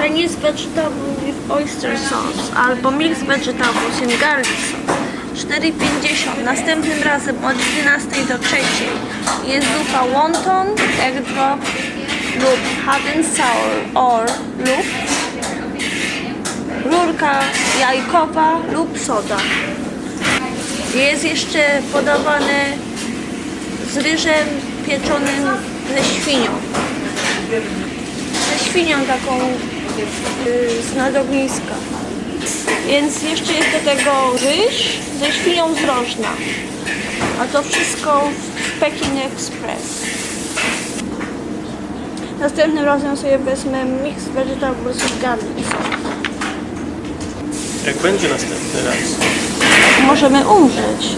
Chinese vegetable with oyster sauce albo mixed vegetables in garlic sauce. 4,50. Następnym razem od 11 do 3 jest zupa wonton, egg drop lub hot and sour or lub rurka jajkowa lub soda. Jest jeszcze podawany z ryżem pieczonym ze świnią. Ze świnią taką z nadogniska. Więc jeszcze jest do tego ryż ze świnią z rożna. A to wszystko w Pekin Express. Następnym razem sobie wezmę mix vegetables with garlic. Jak będzie następny raz? Możemy umrzeć.